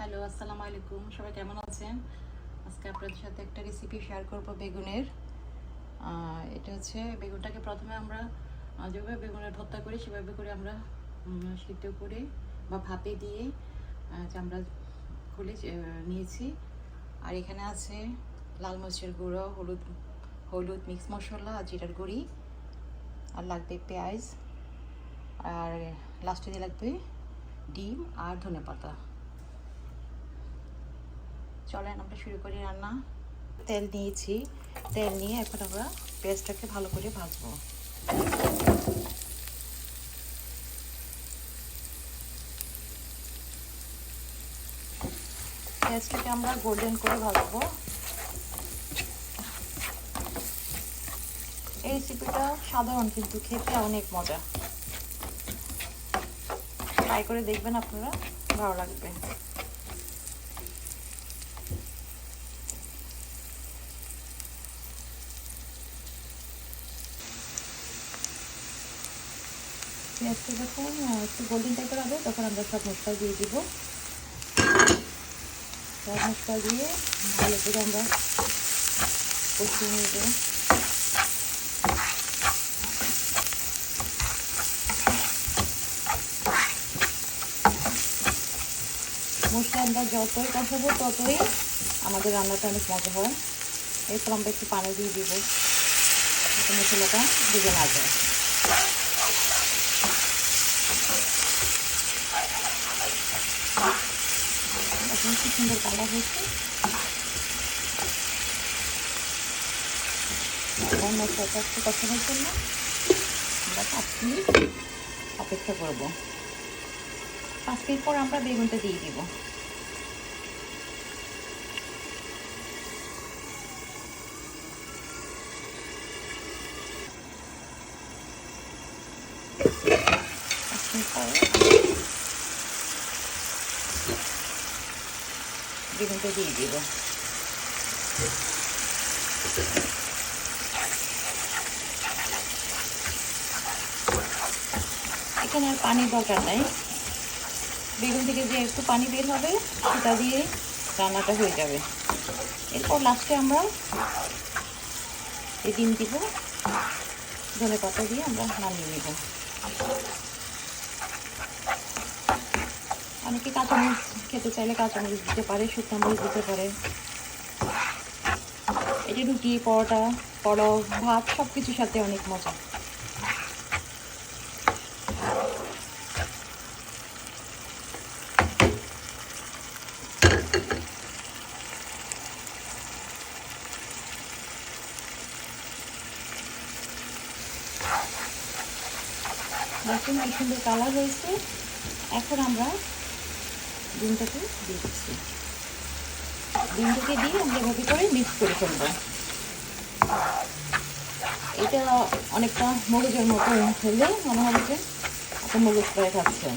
Hello, আসসালামু আলাইকুম। সবাই কেমন আছেন? আজকে আপনাদের সাথে একটা রেসিপি শেয়ার করব বেগুনের। এটা হচ্ছে বেগুনটাকে প্রথমে আমরা যেভাবে বেগুনের ভর্তা করি, সেভাবে করে আমরা সিদ্ধ করে বা ভাপে দিয়ে চামড়া খুলে নিয়েছি। আর এখানে আছে লাল মরিচের গুঁড়ো, হলুদ হলুদ মিক্স মশলা, আর জিরার গুঁড়ি, আর লাগবে পেঁয়াজ, আর লাস্টে দিয়ে লাগবে ডিম আর ধনে পাতা চলেন আমরা শুরু করি রান্না। তেল নিয়েছি, তেল নিয়ে এখন আমরা পেঁয়াজটাকে ভালো করে ভাজবো। পেঁয়াজটাকে আমরা গোল্ডেন করে ভাজবো। এই রেসিপিটা সাধারণ, কিন্তু খেতে অনেক মজা। ট্রাই করে দেখবেন আপনারা, ভালো লাগবে। পেঁয়াজটা যখন একটু গোল্ডেন টাইপের হবে, তখন আমরা সব মশলা দিয়ে দিব। সব মশলা দিয়ে ভালো করে আমরা কষিয়ে নেব। মশলা আমরা যতই কষাবো, ততই আমাদের রান্নাটা অনেক মজা হয়। এরপর আমরা একটু পানি দিয়ে দিব। মশলাটা ডুবে না যায়। সুন্দর কালার হয়েছে কষানোর জন্য আমরা পাঁচ মিনিট অপেক্ষা করব পাঁচ মিনিট পর আমরা বেগুনটা দিয়ে দিব পাঁচ মিনিট পরে বেগুনটা দিয়ে দিব। এখানে আর পানির দরকার নাই। বেগুন থেকে যে একটু পানি বের হবে, সেটা দিয়ে রান্নাটা হয়ে যাবে। এরপর লাস্টে আমরা এই ডিম দিব ধনে পাতা দিয়ে আমরা নামিয়ে নেব। অনেকে কাঁচামরিচ খেতে চাইলে কাঁচামরিচ দিতে পারে, শুকনো মরিচ দিতে পারে। এটি রুটি, পরোটা পরো ভাত সব কিছুর সাথে অনেক মজা। দেখুন কি সুন্দর কালার হয়েছে। এখন আমরা ডিমটাকে দিয়ে দিচ্ছি। ডিমটাকে দিয়ে আমরা এভাবে করে মিক্স করে ফেলব। এটা অনেকটা মগজের মতো খেলে মনে হবে যে আপনি মগজ ফ্রাই খাচ্ছেন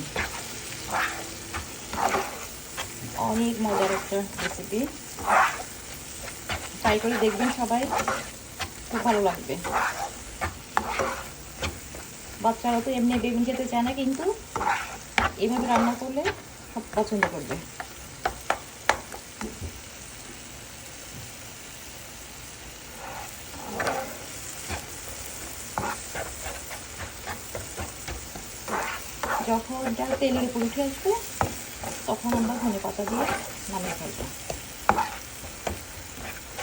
অনেক মজার একটা রেসিপি ট্রাই করে দেখবেন সবাই। খুব ভালো লাগবে। বাচ্চারা তো এমনি বেগুন খেতে চায় না, কিন্তু এভাবে রান্না করলে পছন্দ করবে। যখন যা তেলের উপর উঠে আসবে, তখন আমরা ধনে পাতা দিয়ে নামিয়ে ফেলব।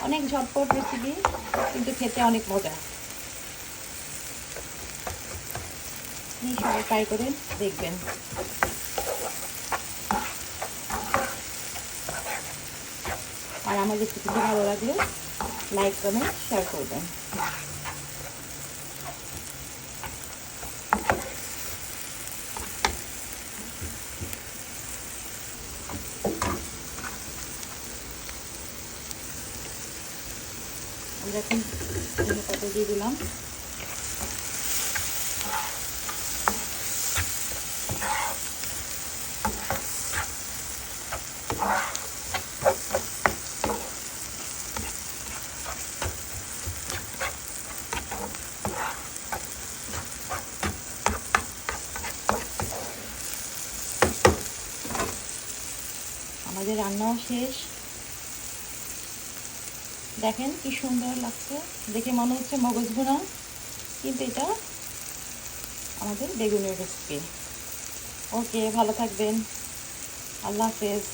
অনেক ঝটপট রেসিপি কিন্তু খেতে অনেক মজা। সবাই ট্রাই করে দেখবেন। আর আমার রেসিপিটি ভালো লাগলে লাইক কমেন্ট শেয়ার করবেন। আমরা এখন দিয়ে দিলাম। আমাদের রান্নাও শেষ। দেখেন কি সুন্দর লাগছে। দেখে মনে হচ্ছে মগজ ভুনা কিন্তু এটা আমাদের বেগুনের রেসিপি ওকে ভালো থাকবেন। আল্লাহ হাফেজ।